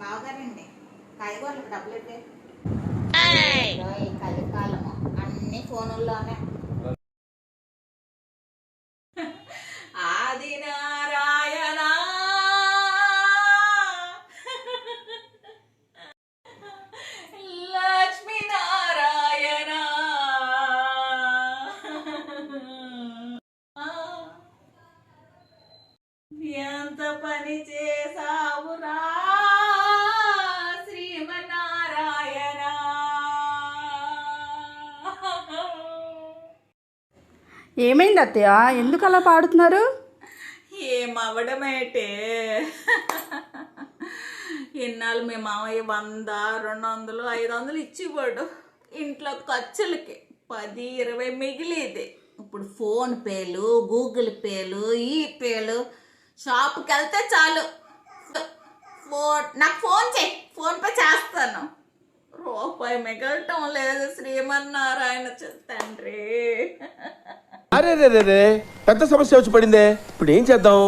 బావగారండి కాయగూరలకు డబ్బులు ఇవ్వే ఈ కలికాలము. అన్ని ఫోనుల్లోనే. ఎంత పని చేసావురా ఏమైంది అత్తయ్య? ఎందుకు అలా పాడుతున్నారు ఏమవడమేటే ఇన్నాళ్ళు మీ మామయ్య వంద రెండు వందలు ఐదు వందలు ఇచ్చిపోడు. ఇంట్లో ఖర్చులకి పది ఇరవై మిగిలేదే. ఇప్పుడు ఫోన్ పేలు గూగుల్ పేలు ఈ పేలు షాప్కి వెళ్తే చాలు. ఫోన్ నాకు ఫోన్ చేయి ఫోన్పే చేస్తాను. రూపాయి మిగలటం లేదు శ్రీమన్నారాయణ తండ్రి. అరే రే రే పెద్ద సమస్య వచ్చి పడిందే. ఇప్పుడు ఏం చేద్దాం?